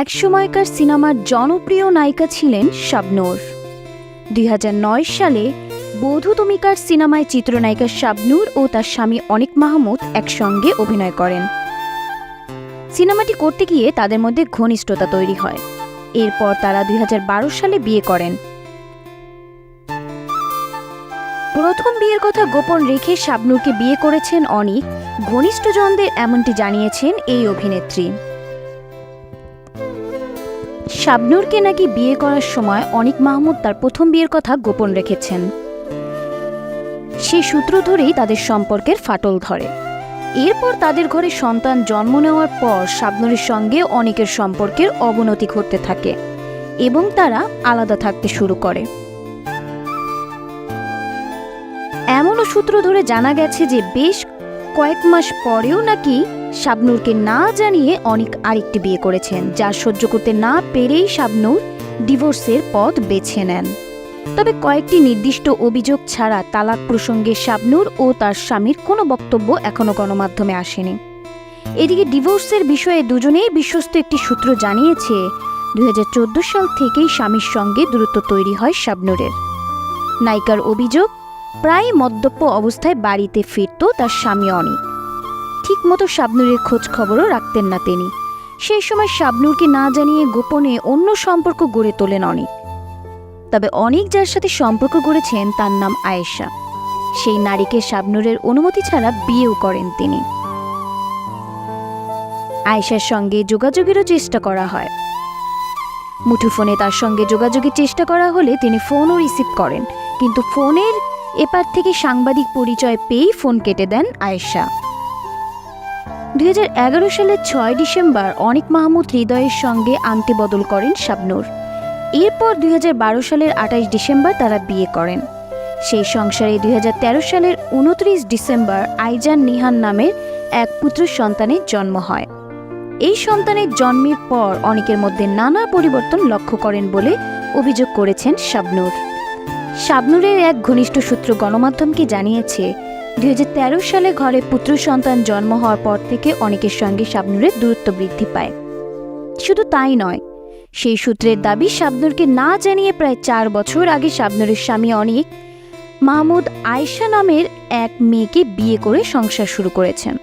একসময়কার সিনেমার জনপ্রিয় নায়িকা ছিলেন শাবনূর। দুই সালে বধূ তুমিকার সিনেমায় চিত্রনায়িকা শাবনূর ও তার স্বামী অনিক মাহমুদ একসঙ্গে অভিনয় করেন। সিনেমাটি করতে গিয়ে তাদের মধ্যে ঘনিষ্ঠতা তৈরি হয়। এরপর তারা দুই হাজার বারো সালে বিয়ে করেন। প্রথম বিয়ের কথা গোপন রেখে শাবনূরকে বিয়ে করেছেন অনিক। ঘনিষ্ঠজনদের এমনটি জানিয়েছেন এই অভিনেত্রী। শাবনূরকে নাকি বিয়ে করার সময় অনিক মাহমুদ তার প্রথম বিয়ের কথা গোপন রেখেছেন। সেই সূত্র ধরেই তাদের সম্পর্কের ফাটল ধরে। এরপর তাদের ঘরে সন্তান জন্ম নেওয়ার পর শাবনূরের সঙ্গে অনেকের সম্পর্কের অবনতি ঘটতে থাকে এবং তারা আলাদা থাকতে শুরু করে। এমনও সূত্র ধরে জানা গেছে যে বেশ কয়েক মাস পরেও নাকি শাবনূরকে না জানিয়ে অনেক আরেকটি বিয়ে করেছেন, যা সহ্য করতে না পেরেই শাবনূর ডিভোর্সের পথ বেছে নেন। তবে কয়েকটি নির্দিষ্ট অভিযোগ ছাড়া তালাক প্রসঙ্গে শাবনূর ও তার স্বামীর কোনো বক্তব্য এখনও গণমাধ্যমে আসেনি। এদিকে ডিভোর্সের বিষয়ে দুজনেই বিশ্বস্ত একটি সূত্র জানিয়েছে, দুই হাজার চোদ্দ সাল থেকেই স্বামীর সঙ্গে দূরত্ব তৈরি হয় শাবনূরের। নায়িকার অভিযোগ, প্রায় মদ্যপ অবস্থায় বাড়িতে ফিরত তার স্বামী অনিক। ঠিকমতো শাবনূরের খোঁজ খবরও রাখতেন না তিনি। সেই সময় শাবনূরকে না জানিয়ে গোপনে অন্য সম্পর্ক গড়ে তোলেন অনেক। তবে অনেক যার সাথে সম্পর্ক গড়েছেন তার নাম আয়েশা। সেই নারীকে শাবনূরের অনুমতি ছাড়া বিয়েও করেন তিনি। আয়েশার সঙ্গে যোগাযোগেরও চেষ্টা করা হয়। মুঠোফোনে তার সঙ্গে যোগাযোগের চেষ্টা করা হলে তিনি ফোনও রিসিভ করেন। কিন্তু ফোনের এপার থেকে সাংবাদিক পরিচয় পেয়েই ফোন কেটে দেন আয়েশা। দুই সালের ছয় ডিসেম্বর অনিক মাহমুদ হৃদয়ের সঙ্গে আংটি বদল করেন শাবনূর। এরপর দুই সালের আঠাশ ডিসেম্বর তারা বিয়ে করেন। সেই সংসারে দুই সালের উনত্রিশ ডিসেম্বর আইজান নিহান নামের এক পুত্র সন্তানের জন্ম হয়। এই সন্তানের জন্মের পর অনেকের মধ্যে নানা পরিবর্তন লক্ষ্য করেন বলে অভিযোগ করেছেন শাবনূর। শাবনুরের এক ঘনিষ্ঠ সূত্র গণমাধ্যমকে জানিয়েছে দুই হাজার তেরো সালে ঘরে পুত্র সন্তান জন্ম হওয়ার পর থেকে অনেকের সঙ্গে শাবনুরের দূরত্ব বৃদ্ধি পায়। শুধু তাই নয়, সেই সূত্রের দাবি শাবনূরকে না জানিয়ে প্রায় চার বছর আগে শাবনুরের স্বামী অনিক মাহমুদ আয়েশা নামের এক মেয়েকে বিয়ে করে সংসার শুরু করেছেন।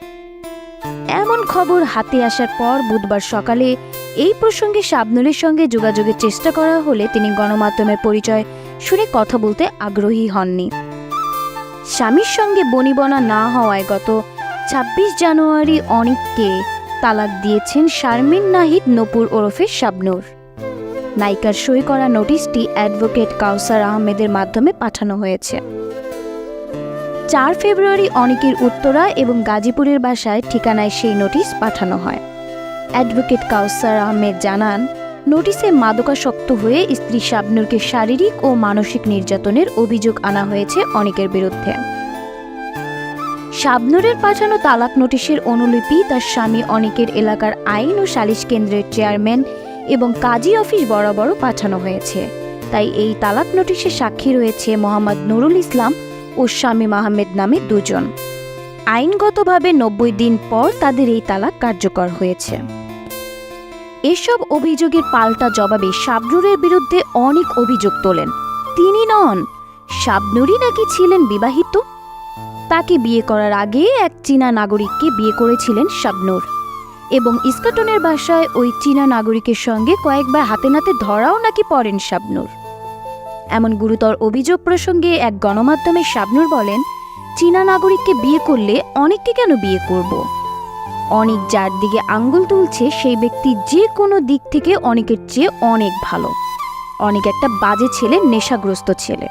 এমন খবর হাতে আসার পর বুধবার সকালে এই প্রসঙ্গে শাবনূরের সঙ্গে যোগাযোগের চেষ্টা করা হলে তিনি গণমাধ্যমের পরিচয় শুনে কথা বলতে আগ্রহী হননি। স্বামীর সঙ্গে বনিবনা না হওয়ায় গত ছাব্বিশ জানুয়ারি অনিককে তালাক দিয়েছেন শারমিন নাহিদ নপুর ওরফে শাবনূর। নায়িকার সই করা নোটিশটি অ্যাডভোকেট কাউসার আহমেদের মাধ্যমে পাঠানো হয়েছে। চার ফেব্রুয়ারি অনিকের উত্তরা এবং গাজীপুরের বাসায় ঠিকানায় সেই নোটিশ পাঠানো হয়। অ্যাডভোকেট কাউসার আহমেদ জানান নোটিশে মাদকাসক্ত হয়ে স্ত্রী শাবনূরকে শারীরিক ও মানসিক নির্যাতনের অভিযোগ আনা হয়েছে অনেকের বিরুদ্ধে। শাবনূরের পাঠানো তালাক নোটিশের অনুলিপি তার স্বামী অনেকের এলাকার আইন ও সালিশ কেন্দ্রের চেয়ারম্যান এবং কাজী অফিস বরাবরও পাঠানো হয়েছে। তাই এই তালাক নোটিশে সাক্ষী রয়েছে মোহাম্মদ নুরুল ইসলাম ও স্বামী মাহমেদ নামে দুজন। আইনগতভাবে নব্বই দিন পর তাদের এই তালাক কার্যকর হয়েছে। এসব অভিযোগের পাল্টা জবাবে শাবনুরের বিরুদ্ধে অনেক অভিযোগ তোলেন। তিনি নন। শাবনুরই নাকি ছিলেন বিবাহিত? তাকে বিয়ে করার আগে এক চীনা নাগরিককে বিয়ে করেছিলেন শাবনুর। এবং ইস্কাটনের বাসায় ওই চীনা নাগরিকের সঙ্গে কয়েকবার হাতে নাতে ধরাও নাকি পড়েন শাবনুর। এমন গুরুতর অভিযোগ প্রসঙ্গে এক গণমাধ্যমে শাবনুর বলেন, চীনা নাগরিককে বিয়ে করলে অনেককে কেন বিয়ে করব? অনেক যার দিকে আঙ্গুল তুলছে, সেই ব্যক্তি যে কোনো দিক থেকে অনেকের চেয়ে অনেক ভালো। অনেক একটা বাজে ছেলে, নেশাগ্রস্ত ছেলে।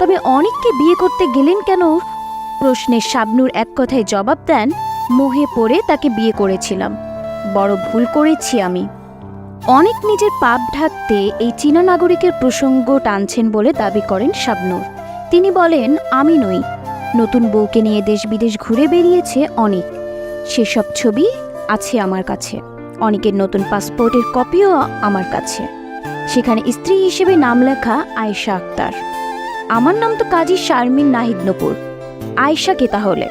তবে অনেককে বিয়ে করতে গেলেন কেন? প্রশ্নে শাবনুর এক কথায় জবাব দেন, মোহে পড়ে তাকে বিয়ে করেছিলাম। বড় ভুল করেছি আমি। অনেক নিজের পাপ ঢাকতে এই চীনা নাগরিকের প্রসঙ্গ টানছেন বলে দাবি করেন শাবনুর। তিনি বলেন, আমি নই। নতুন বউকে নিয়ে দেশ বিদেশ ঘুরে বেরিয়েছে অনেক। সেসব ছবি আছে আমার কাছে। অনেকের নতুন পাসপোর্টের কপিও আমার কাছে। সেখানে স্ত্রী হিসেবে নাম লেখা আয়েশা আক্তার। আমার নাম তো কাজী শারমিন নাহিদ নপুর। আয়েশা কে তাহলে?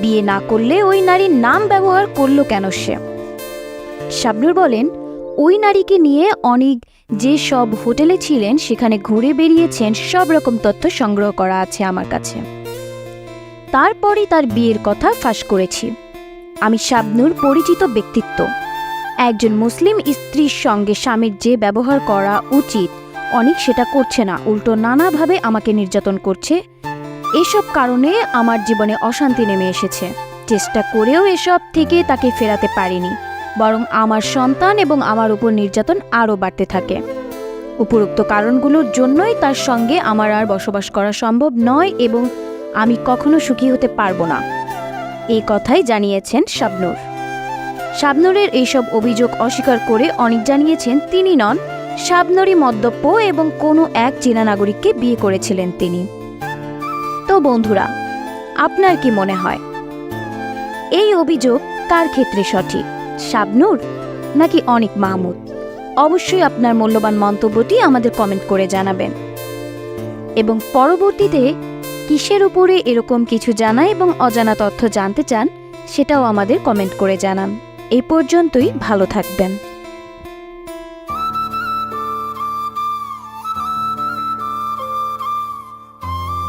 বিয়ে না করলে ওই নারীর নাম ব্যবহার করল কেন সে? শাবনুর বলেন, ওই নারীকে নিয়ে অনেক যে সব হোটেলে ছিলেন, সেখানে ঘুরে বেরিয়েছেন, সব রকম তথ্য সংগ্রহ করা আছে আমার কাছে। তারপরে তার বিয়ের কথা ফাঁস করেছি। আমি শাবনুর পরিচিত ব্যক্তিত্ব। একজন মুসলিম স্ত্রীর সঙ্গে স্বামীর যে ব্যবহার করা উচিত, অনেক সেটা করছে না, উল্টো নানাভাবে আমাকে নির্যাতন করছে। এসব কারণে আমার জীবনে অশান্তি নেমে এসেছে। চেষ্টা করেও এসব থেকে তাকে ফেরাতে পারিনি। বরং আমার সন্তান এবং আমার উপর নির্যাতন আরও বাড়তে থাকে। উপরোক্ত কারণগুলোর জন্যই তার সঙ্গে আমার আর বসবাস করা সম্ভব নয় এবং আমি কখনো সুখী হতে পারব না। এই কথাই জানিয়েছেন শাবনুর। শাবনুরের এইসব অভিযোগ অস্বীকার করে অনেক জানিয়েছেন তিনি নন, শাবনুরই মদ্যপ এবং কোনো এক চীনা নাগরিককে বিয়ে করেছিলেন তিনি। তো বন্ধুরা, আপনার কি মনে হয়? এই অভিযোগ কার ক্ষেত্রে সঠিক, শাবনুর নাকি অনেক মাহমুদ? অবশ্যই আপনার মূল্যবান মন্তব্যটি আমাদের কমেন্ট করে জানাবেন। এবং পরবর্তীতে কিসের উপরে এরকম কিছু জানা এবং অজানা তথ্য জানতে চান, সেটাও আমাদের কমেন্ট করে জানান। এই পর্যন্তই, ভালো থাকবেন।